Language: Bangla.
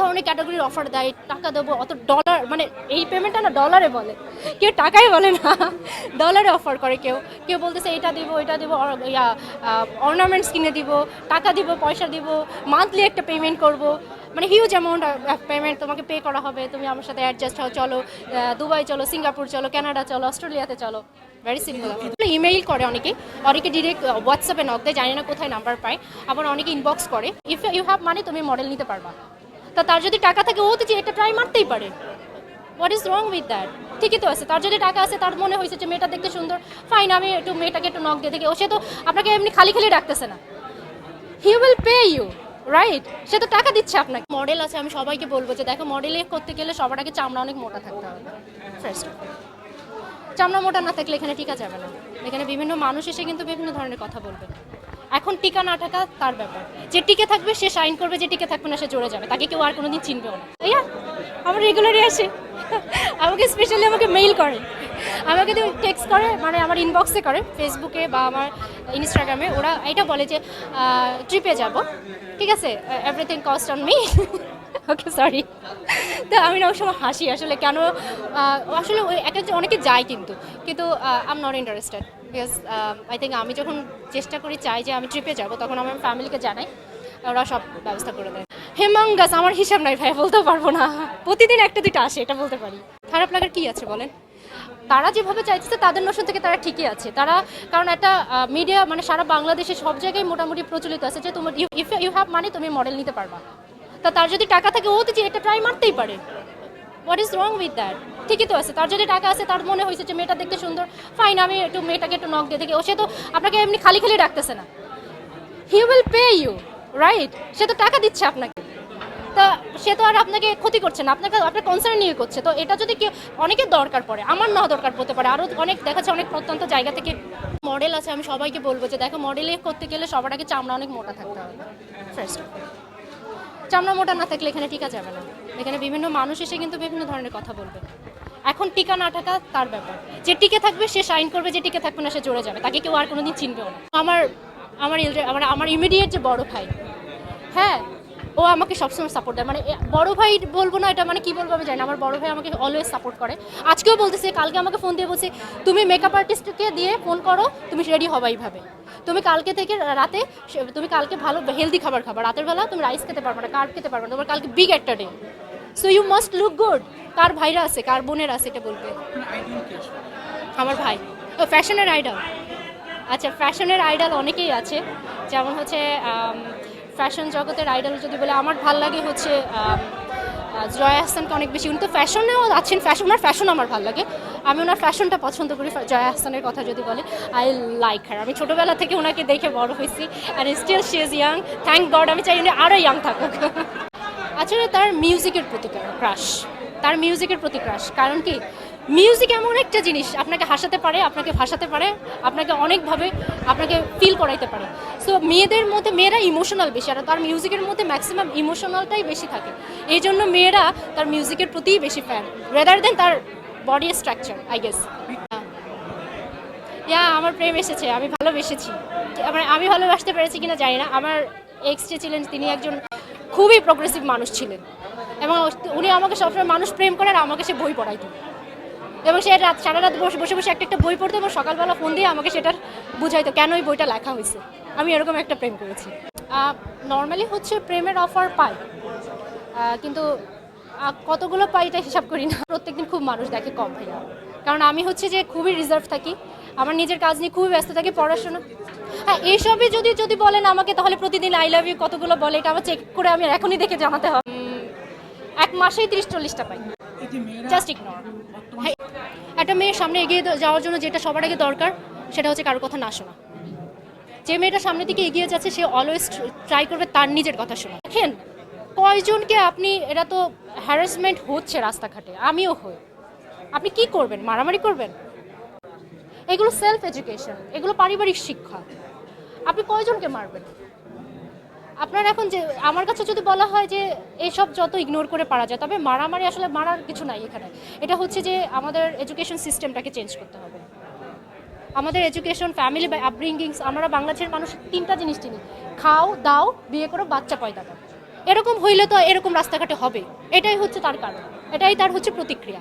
ধরনের ক্যাটাগরির অফার দেয়, টাকা দেবো, অত ডলার মানে এই পেমেন্টটা না ডলারে বলে। কেউ টাকাই বলে না ডলারে অফার করে কেউ। কেউ বলতেছে, এটা দিব এটা দিব ইয়া অর্নামেন্টস কিনে দিব, টাকা দিব, পয়সা দিব মান্থলি একটা পেমেন্ট করব। মানে হিউজ অ্যামাউন্ট পেমেন্ট তোমাকে পে করা হবে, তুমি আমার সাথে অ্যাডজাস্ট হও, চলো দুবাই চলো, সিঙ্গাপুর চলো কানাডা চলো, অস্ট্রেলিয়াতে চলো। ভেরি সিম্পল ইমেইল করে অনেকে অনেকে ডিরেক্ট হোয়াটসঅ্যাপে নক দেয়, জানি না কোথায় নাম্বার পায়, আবার অনেকে ইনবক্স করে। ইফ ইউ হ্যাভ মানি তুমি মডেল নিতে পারবা। তা তার যদি টাকা থাকে, ও তো যে এটা ট্রাই মারতেই পারে। What is wrong with that ঠিকই তো আছে, তার যদি টাকা আছে, তার মনে হয়েছে যে মেয়েটা দেখতে সুন্দর। ফাইন আমি একটু মেয়েটাকে একটু নক দিয়ে দেখি। ও, সে তো আপনাকে এমনি খালি খালি ডাকতেছে না। He will pay you right সে তো টাকা দিচ্ছে আপনাকে। মডেল আছে, আমি সবাইকে বলব যে দেখো মডেলে করতে গেলে সবার আগে চামড়া অনেক মোটা থাকতে হবে। ফার্স্ট চামড়া মোটা না থাকলে এখানে টিকা যাবে না। এখানে বিভিন্ন মানুষ এসে কিন্তু বিভিন্ন ধরনের কথা বলবে। এখন টিকা না থাকা তার ব্যাপার। যে টিকে থাকবে, সে সাইন করবে যে টিকে থাকবে না, সে চলে যাবে। তাকে কেউ আর কোনোদিন চিনবেও না। ইয়া আমার রেগুলারই আসে। আমাকে স্পেশালি আমাকে মেইল করে। আমাকে তো টেক্সট করে মানে আমার ইনবক্সে করে ফেসবুকে বা আমার ইনস্টাগ্রামে ওরা এটা বলে যে ট্রিপে যাব। ঠিক আছে? Everything cost on me okay sorry তো আমি না, ওই সময় হাসি, আসলে কেন আসলে ওই একটা অনেকে যায় কিন্তু। কিন্তু I am not interested because I think আমি যখন চেষ্টা করি, চাই যে আমি ট্রিপে যাব, তখন আমার ফ্যামিলিকে জানাই, ওরা সব ব্যবস্থা করে দেয়। হেমাঙ্গাস আমার হিসাব নাই ভাই বলতেও পারব না। প্রতিদিন একটা দুটো আসে, এটা বলতে পারি। খারাপ লাগার কী আছে বলেন? তারা যেভাবে চাইছে তাদের নোশন থেকে তারা ঠিকই আছে। তারা, কারণ একটা মিডিয়া মানে সারা বাংলাদেশে সব জায়গায় মোটামুটি প্রচলিত আছে যে তোমার ইফ ইউ হ্যাভ মানি তুমি মডেল নিতে পারবা। তা তার যদি টাকা থাকে, ও তো যে, এটা ট্রাই মারতেই পারে। What is wrong with that ঠিকই তো আছে। তার যদি টাকা আছে, তার মনে হয়েছে যে মেয়েটা দেখতে সুন্দর। ফাইন আমি একটু মেয়েটাকে একটু নক দিয়ে দেখি। ও সে তো আপনাকে এমনি খালি খালি ডাকতেছে না। He will pay you right সে তো টাকা দিচ্ছে আপনাকে। তা সে তো আর আপনাকে ক্ষতি করছে না। আপনাকে, আপনার কনসার্ন নিয়ে করছে। তো এটা যদি কেউ, অনেকের দরকার পড়ে। আমার না দরকার পড়তে পারে। আরও অনেক দেখাচ্ছে, অনেক প্রত্যন্ত জায়গা থেকে মডেল আছে। আমি সবাইকে বলব যে দেখো মডেলে করতে গেলে সবার আগে চামড়া অনেক মোটা থাকতে হবে। ফার্স্ট চামড়া মোটা না থাকলে এখানে টিকা যাবে না। এখানে বিভিন্ন মানুষ এসে কিন্তু বিভিন্ন ধরনের কথা বলবে। এখন টিকা না থাকা তার ব্যাপার। যে টিকে থাকবে, সে সাইন করবে যে টিকে থাকবে না, সে জোরে যাবে। তাকে কেউ আর কোনোদিন চিনবেও না। আমার আমার elder- আমার আমার ইমিডিয়েট যে বড় ভাই হ্যাঁ ও আমাকে সবসময় সাপোর্ট দেয়। মানে বড় ভাই বলব না এটা মানে কি বলব আমি জানি না। আমার বড় ভাই আমাকে অলওয়েজ সাপোর্ট করে। আজকেও বলতেছে, কালকে আমাকে ফোন দিয়ে বলছে, তুমি মেকআপ আর্টিস্টকে দিয়ে ফোন করো, তুমি রেডি হবা এইভাবে। তুমি কালকে থেকে রাতে তুমি কালকে ভালো হেলদি খাবার খাবার রাতের বেলা তুমি রাইস খেতে পারবে না কার্ব খেতে পারবে না। তোমার কালকে বিগ একটা day so you must look good কার ভাইরা আছে, কার বোনের আছে এটা বলবে। আমার ভাই। ও, ফ্যাশনের আইডল। আচ্ছা ফ্যাশনের আইডল অনেকেই আছে। যেমন হচ্ছে ফ্যাশন জগতের আইডল যদি বলে, আমার ভালো লাগে হচ্ছে জয়া হাসানকে অনেক বেশি। উনি তো ফ্যাশনেও আছেন, ফ্যাশন, ওনার ফ্যাশন আমার ভালো লাগে। আমি ওনার ফ্যাশনটা পছন্দ করি জয়া হাসানের কথা যদি বলে। I like her. আমি ছোটোবেলা থেকে ওনাকে দেখে বড় হয়েছি আর still she is young thank God আমি চাই উনি আরও ইয়াং থাকুক। আসলে তার মিউজিকের প্রতি ক্রাশ তার মিউজিকের প্রতি ক্রাশ কারণ কি? মিউজিক এমন একটা জিনিস, আপনাকে হাসাতে পারে, আপনাকে ভাসাতে পারে, আপনাকে অনেকভাবে আপনাকে ফিল করাইতে পারে। সো মেয়েদের মধ্যে মেয়েরা ইমোশনাল বেশি, আর তার মিউজিকের মধ্যে ম্যাক্সিমাম ইমোশনালটাই বেশি থাকে। এই জন্য মেয়েরা তার মিউজিকের প্রতিই বেশি ফ্যান রেদার দেন তার body structure I guess yeah আমার প্রেম এসেছে, আমি ভালোবেসেছি। মানে আমি ভালোবাসতে পেরেছি কিনা জানি না, আমার এক্স যে ছিলেন, তিনি একজন খুবই প্রোগ্রেসিভ মানুষ ছিলেন। এবং উনি আমাকে সবসময় মানুষ প্রেম করে আর আমাকে সে বই পড়াইতো এবং সে রাত, সারা রাত বসে বসে বসে একটা একটা বই পড়তো এবং সকালবেলা ফোন দিয়ে আমাকে সেটার বুঝাইতো, কেন ওই বইটা লেখা হয়েছে? আমি এরকম একটা প্রেম করেছি। নর্মালি হচ্ছে প্রেমের অফার পাই। কিন্তু কতগুলো পাই এটা হিসাব করি না। প্রত্যেকদিন খুব মানুষ দেখে কম ভাইয়া কারণ আমি হচ্ছে যে খুবই রিজার্ভ থাকি। আমার নিজের কাজ নিয়ে খুবই ব্যস্ত থাকি, পড়াশোনা। হ্যাঁ এইসবই যদি যদি বলেন আমাকে, তাহলে প্রতিদিন আই লাভ ইউ কতগুলো বলে, এটা আমার চেক করে আমি এখনই দেখে জানাতে হবে। মাসেই তিরিশ চল্লিশটা পাই। জাস্ট ইগনোর একটা মেয়ের সামনে এগিয়ে যাওয়ার জন্য যেটা সবার আগে দরকার, সেটা হচ্ছে কারোর কথা না শোনা। যে মেয়েটা সামনের দিকে এগিয়ে যাচ্ছে, সে অলওয়েজ ট্রাই করবে তার নিজের কথা শোনা। দেখেন, কয়জনকে আপনি এটা তো হ্যারাসমেন্ট হচ্ছে রাস্তাঘাটে, আমিও হই। আপনি কি করবেন? মারামারি করবেন? এগুলো সেলফ এডুকেশন এগুলো পারিবারিক শিক্ষা। আপনি কয়জনকে মারবেন? আপনার এখন যে, আমার কাছে যদি বলা হয় যে এইসব যত ইগনোর করে পারা যায়, তবে মারামারি আসলে মারার কিছু নাই এখানে। এটা হচ্ছে যে আমাদের এডুকেশন সিস্টেমটাকে চেঞ্জ করতে হবে। আমাদের এডুকেশন ফ্যামিলি বা আপব্রিঙ্গিংস আমরা বাংলাদেশের মানুষ তিনটা জিনিস চিনি। খাও, দাও, বিয়ে করো, বাচ্চা পয়দা করো। এরকম হইলে তো এরকম রাস্তাঘাটে হবে। এটাই হচ্ছে তার কারণ। এটাই তার হচ্ছে প্রতিক্রিয়া।